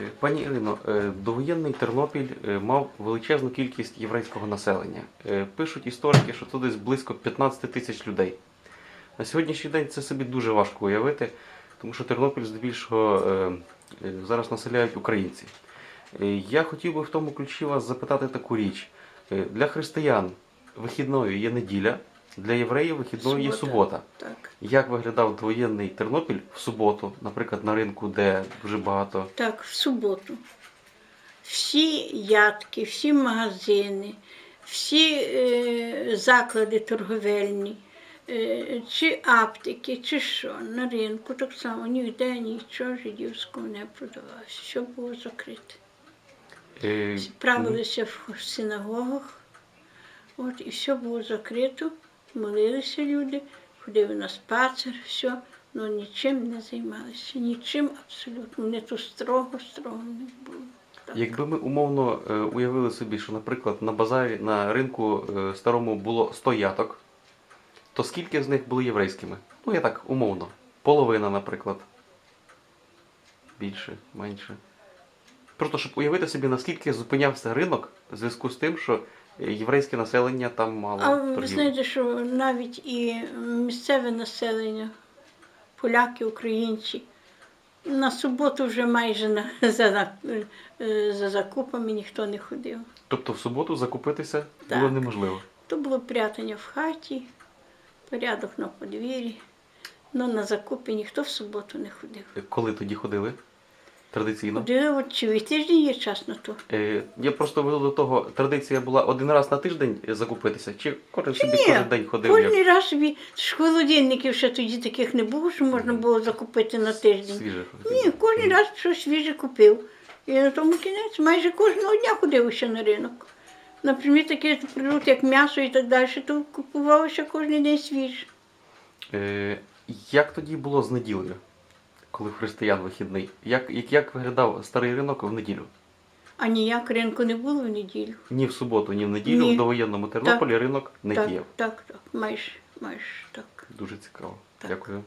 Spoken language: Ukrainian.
Е, Пані Ірино, е, довоєнний Тернопіль е, мав величезну кількість єврейського населення. Пишуть історики, що тут близько 15 тисяч людей. На сьогоднішній день це собі дуже важко уявити, тому що Тернопіль здебільшого зараз населяють українці. Я хотів би в тому ключі вас запитати таку річ. Для християн вихідною є неділя, для євреїв вихідною є субота. Так. Як виглядав двоєнний Тернопіль в суботу, наприклад, на ринку, де дуже багато Так, в суботу. Всі ядки, всі магазини, всі е, заклади торговельні, е, чи аптеки, чи що, на ринку так само ніде нічого жидівського не продавалося. Що було закрите. Е, Правилися в синагогах, от, і все було закрито, молилися люди, ходили на спацер, все, але нічим не займалися, нічим абсолютно. Не то строго, строго не було. Так. Якби ми умовно е, уявили собі, що, наприклад, на базарі на ринку е, старому було 100 яток, то скільки з них були єврейськими? Ну, я так умовно. Половина, наприклад. Більше, менше. Просто щоб уявити собі, наскільки зупинявся ринок в зв'язку з тим, що єврейське населення там мало А ви торгівлі. знаєте, що навіть і місцеве населення, поляки, українці, на суботу вже майже на, за, за закупами ніхто не ходив. Тобто в суботу закупитися Так. було неможливо. То було прятання в хаті, порядок на подвір'ї. Ну на закупи ніхто в суботу не ходив. Коли тоді ходили? Традиційно. Ходили, от чи і тиждень є час на то. Е, Я просто веду до того, традиція була один раз на тиждень закупитися, чи кожен собі кожен день ходив? як Кожен раз собі ж холодильників ще тоді таких не було, що можна було закупити на тиждень. свіже? Ні, кожен раз щось свіже купив. І на тому кінець майже кожного дня ходив ще на ринок. Наприклад, такі продукти, як м'ясо і так далі, то купувалося кожен день свіже. Е, Як тоді було з неділею, коли християн вихідний? Як, як, як виглядав старий ринок в неділю? А ніяк ринку не було в неділю. Ні в суботу, ні в неділю Ні. в довоєнному Тернополі ринок не так, діяв. так, так, майже, майже так. Дуже цікаво. Так. Дякую.